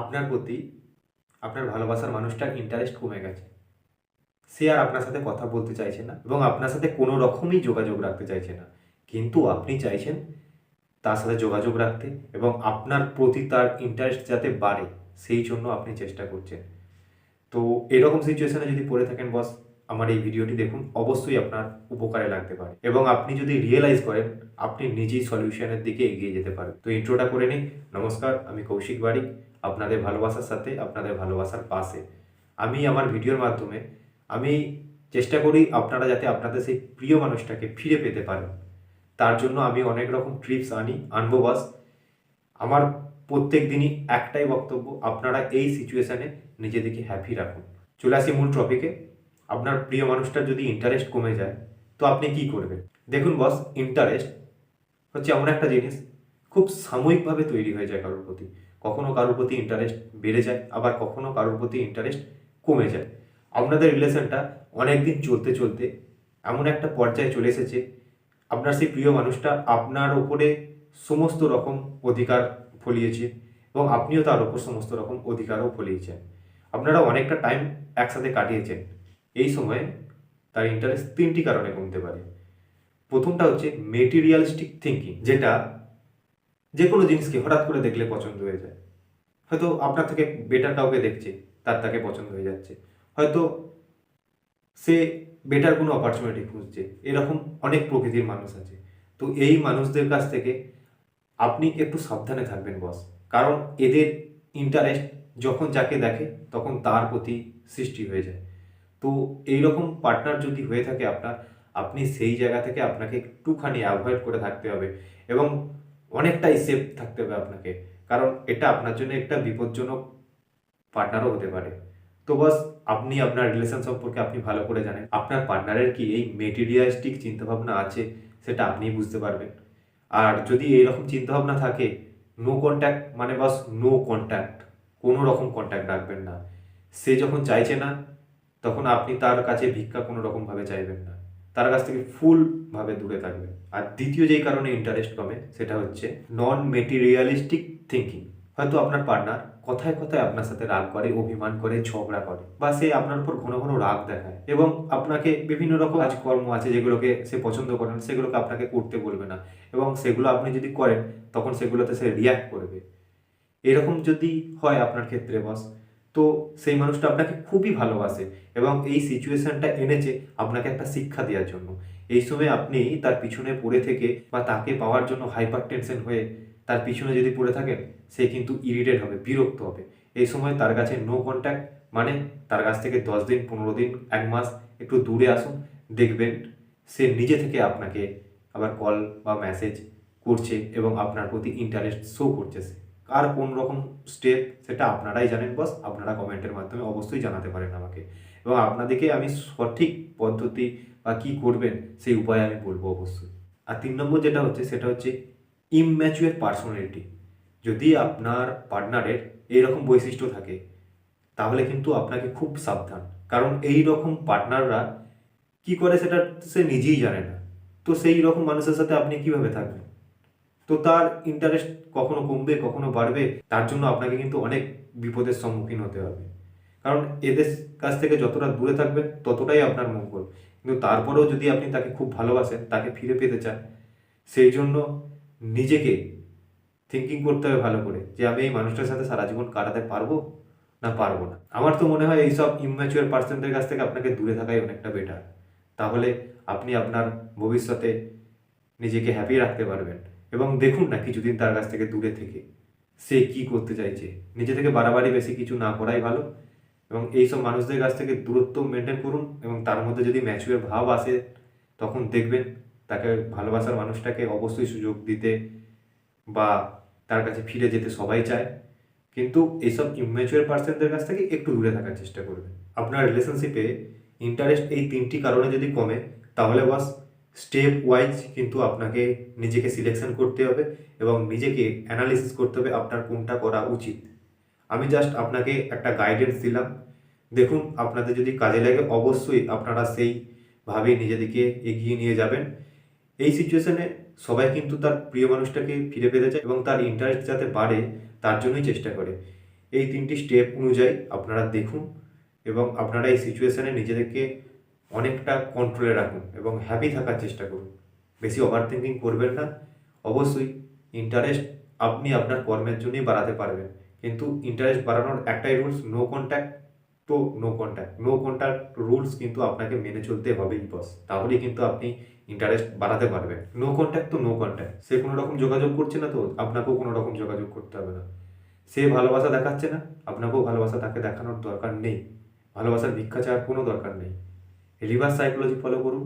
আপনার প্রতি আপনার ভালোবাসার মানুষটার ইন্টারেস্ট কমে গেছে। সে আর আপনার সাথে কথা বলতে চাইছে না এবং আপনার সাথে কোনো রকমই যোগাযোগ রাখতে চাইছে না। কিন্তু আপনি চাইছেন তার সাথে যোগাযোগ রাখতে এবং আপনার প্রতি তার ইন্টারেস্ট যাতে বাড়ে, সেই জন্য আপনি চেষ্টা করছেন। তো এরকম সিচুয়েশনে যদি পড়ে থাকেন বস আমার এই ভিডিওটি দেখুন, অবশ্যই আপনার উপকারে লাগতে পারে এবং আপনি যদি রিয়েলাইজ করেন, আপনি নিজেই সলিউশনের দিকে এগিয়ে যেতে পারেন। তো ইন্ট্রোটা করে নিই। নমস্কার, আমি কৌশিক বারিক। আপনাদের ভালোবাসার সাথে, আপনাদের ভালোবাসার পাশে। আমি আমার ভিডিওর মাধ্যমে আমি চেষ্টা করি আপনারা যাতে আপনাদের সেই প্রিয় মানুষটাকে ফিরে পেতে পারেন। তার জন্য আমি অনেক রকম ট্রিপস আনি, আনব বাস। আমার প্রত্যেক দিনই একটাই বক্তব্য, আপনারা এই সিচুয়েশানে নিজেদেরকে হ্যাপি রাখুন। চলে আসি মূল টপিকে আপনার প্রিয় মানুষটার যদি ইন্টারেস্ট কমে যায়, তো আপনি কি করবেন? দেখুন বস ইন্টারেস্ট হচ্ছে এমন একটা জিনিস, খুব সাময়িকভাবে তৈরি হয়ে যায় কারোর প্রতি। কখনো কারোর প্রতি ইন্টারেস্ট বেড়ে যায়, আবার কখনো কারোর প্রতি ইন্টারেস্ট কমে যায়। আপনাদের রিলেশনটা অনেক দিন চলতে চলতে এমন একটা পর্যায়ে চলে এসেছে, আপনার সেই প্রিয় মানুষটা আপনার ওপরে সমস্ত রকম অধিকার ফলিয়েছে এবং আপনিও তার ওপর সমস্ত রকম অধিকারও ফলিয়েছেন। আপনারা অনেকটা টাইম একসাথে কাটিয়েছেন। এই সময়ে তার ইন্টারেস্ট তিনটি কারণে কমতে পারে। প্রথমটা হচ্ছে মেটেরিয়ালিস্টিক থিঙ্কিং যেটা যে কোনো জিনিসকে হঠাৎ করে দেখলে পছন্দ হয়ে যায়। হয়তো আপনার থেকে বেটার কাউকে দেখছে, তার তাকে পছন্দ হয়ে যাচ্ছে। হয়তো সে বেটার কোনো অপরচুনিটি খুঁজছে, এরকম অনেক প্রকৃতির মানুষ আছে। তো এই মানুষদের কাছ থেকে আপনি একটু সাবধানে থাকবেন বস কারণ এদের ইন্টারেস্ট যখন যাকে দেখে, তখন তার প্রতি সৃষ্টি হয়ে যায়। তো এই রকম পার্টনার যদি হয়ে থাকে আপনার, আপনি সেই জায়গা থেকে আপনাকে একটুখানি অ্যাভয়েড করে থাকতে হবে এবং অনেকটাই সেফ থাকতে হবে আপনাকে। কারণ এটা আপনার জন্য একটা বিপজ্জনক পার্টনারও হতে পারে। তো বস আপনি আপনার রিলেশন সম্পর্কে আপনি ভালো করে জানেন। আপনার পার্টনারের কি এই মেটেরিয়ালিস্টিক চিন্তাভাবনা আছে, সেটা আপনিই বুঝতে পারবেন। আর যদি এইরকম চিন্তাভাবনা থাকে নো কন্ট্যাক্ট মানে বাস নো কন্ট্যাক্ট কোনো রকম কন্ট্যাক্ট রাখবেন না। সে যখন চাইছে না, তখন আপনি তার কাছে ভিক্ষা কোনো রকমভাবে চাইবেন না। তার কাছ থেকে ফুলভাবে দূরে থাকবে। আর দ্বিতীয় যেই কারণে ইন্টারেস্ট কমে, সেটা হচ্ছে নন মেটেরিয়ালিস্টিক থিঙ্কিং হয়তো আপনার পার্টনার কথায় কথায় আপনার সাথে রাগ করে, অভিমান করে, ঝগড়া করে, বা সে আপনার উপর ঘন ঘন রাগ দেখায় এবং আপনাকে বিভিন্ন রকম কাজকর্ম আছে যেগুলোকে সে পছন্দ করেন সেগুলোকে আপনাকে করতে বলবে না এবং সেগুলো আপনি যদি করেন, তখন সেগুলোতে সে রিয়াক্ট করবে। এরকম যদি হয় আপনার ক্ষেত্রে বস তো সেই মানুষটা আপনাকে খুবই ভালোবাসে এবং এই সিচুয়েশনটা এনেছে আপনাকে একটা শিক্ষা দেওয়ার জন্য। এই সময় আপনি তার পিছনে পড়ে থেকে বা তাকে পাওয়ার জন্য হাইপার টেনশন হয়ে তার পিছনে যদি পড়ে থাকেন, সে কিন্তু ইরিটেট হবে, বিরক্ত হবে। এই সময় তার কাছে নো কন্ট্যাক্ট মানে তার কাছ থেকে দশ দিন, পনেরো দিন, এক মাস একটু দূরে আসুন, দেখবেন সে নিজে থেকে আপনাকে আবার কল বা মেসেজ করছে এবং আপনার প্রতি ইন্টারেস্ট শো করছে সে। আর কোন রকম স্টেপ সেটা আপনারাই জানেন বস আপনারা কমেন্টের মাধ্যমে অবশ্যই জানাতে পারেন আমাকে। এবং আপনাদেরকে আমি সঠিক পদ্ধতি বা কী করবেন সেই উপায় আমি বলব অবশ্যই। আর তিন নম্বর যেটা হচ্ছে, সেটা হচ্ছে ইমম্যাচুয়ার পার্সোনালিটি যদি আপনার পার্টনারের এইরকম বৈশিষ্ট্য থাকে, তাহলে কিন্তু আপনাকে খুব সাবধান। কারণ এই রকম পার্টনাররা কি করে সেটা সে নিজেই জানে না। তো সেই রকম মানুষের সাথে আপনি কীভাবে থাকবেন? তো তার ইন্টারেস্ট কখনো কমবে, কখনো বাড়বে, তার জন্য আপনাকে কিন্তু অনেক বিপদের সম্মুখীন হতে হবে। কারণ এদের কাছ থেকে যতটা দূরে থাকবেন ততটাই আপনার মঙ্গল। কিন্তু তারপরেও যদি আপনি তাকে খুব ভালোবাসেন, তাকে ফিরে পেতে চান, সেই জন্য নিজেকে থিঙ্কিং করতে হবে ভালো করে, যে আমি এই মানুষটার সাথে সারা জীবন কাটাতে পারব না পারব না। আমার তো মনে হয় এইসব ইম্যাচুয়ার পার্সনদের কাছ থেকে আপনাকে দূরে থাকাই অনেকটা বেটার তাহলে আপনি আপনার ভবিষ্যতে নিজেকে হ্যাপি রাখতে পারবেন। এবং দেখুন না কিছুদিন তার কাছ থেকে দূরে থেকে। সে কি করতে চাইছে? নিজে থেকে বাড়াবাড়ি বেশি কিছু না করাই ভালো। এবং এইসব মানুষদের কাছ থেকে দূরত্ব মেনটেন করুন এবং তার মধ্যে যদি ম্যাচুয়ার ভাব আসে, তখন দেখবেন তাকে ভালোবাসার মানুষটাকে অবশ্যই সুযোগ দিতে বা তার কাছে ফিরে যেতে সবাই চায়। কিন্তু এইসব ইমেচুয়ার পার্সনদের কাছ থেকে একটু দূরে থাকার চেষ্টা করবেন। আপনার রিলেশনশিপে ইন্টারেস্ট এই তিনটি কারণে যদি কমে, তাহলে বাস স্টেপ ওয়াইজ কিন্তু আপনাকে নিজেকে সিলেকশন করতে হবে এবং নিজেকে অ্যানালিসিস করতে হবে আপনার কোনটা করা উচিত। আমি জাস্ট আপনাকে একটা গাইডেন্স দিলাম। দেখুন, আপনাদের যদি কাজে লাগে অবশ্যই আপনারা সেইভাবে নিজেদেরকে এগিয়ে নিয়ে যাবেন। এই সিচুয়েশনে সবাই কিন্তু তার প্রিয় মানুষটাকে ফিরে পেতে চায় এবং তার ইন্টারেস্ট যাতে বাড়ে, তার জন্যই চেষ্টা করে। এই তিনটি স্টেপ অনুযায়ী আপনারা দেখুন এবং আপনারা এই সিচুয়েশানে নিজেদেরকে অনেকটা কন্ট্রোলে রাখুন এবং হ্যাপি থাকার চেষ্টা করুন। বেশি ওভার থিঙ্কিং করবেন না। অবশ্যই ইন্টারেস্ট আপনি আপনার কর্মের জন্যই বাড়াতে পারবেন। কিন্তু ইন্টারেস্ট বাড়ানোর একটাই রুলস নো কন্ট্যাক্ট তো no contact no contact rules কিন্তু আপনাকে মেনে চলতে হবেই বস তাহলেই কিন্তু আপনি ইন্টারেস্ট বাড়াতে পারবেন। নো কন্ট্যাক্ট তো নো কন্ট্যাক্ট সে কোনো রকম যোগাযোগ করছে না তো, আপনাকেও কোনো রকম যোগাযোগ করতে হবে না। সে ভালোবাসা দেখাচ্ছে না, আপনাকেও ভালোবাসা তাকে দেখানোর দরকার নেই। ভালোবাসার ভিক্ষা চাওয়ার কোনো দরকার নেই। রিভার্স সাইকোলজি ফলো করুন।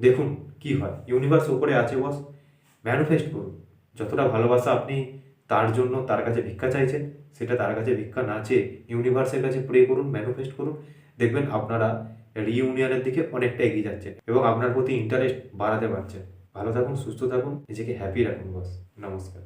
দেখুন কি হয়। ইউনিভার্স ওপরে আছে বস ম্যানিফেস্ট করুন। যতটা ভালোবাসা আপনি তার জন্য তার কাছে ভিক্ষা চাইছেন, সেটা তার কাছে ভিক্ষা না চেয়ে ইউনিভার্সের কাছে প্রে করুন ম্যানিফেস্ট করুন। দেখবেন আপনারা রিইউনিয়নের দিকে অনেকটা এগিয়ে যাচ্ছেন এবং আপনার প্রতি ইন্টারেস্ট বাড়াতে পারছেন। ভালো থাকুন, সুস্থ থাকুন, নিজেকে হ্যাপি রাখুন বস নমস্কার।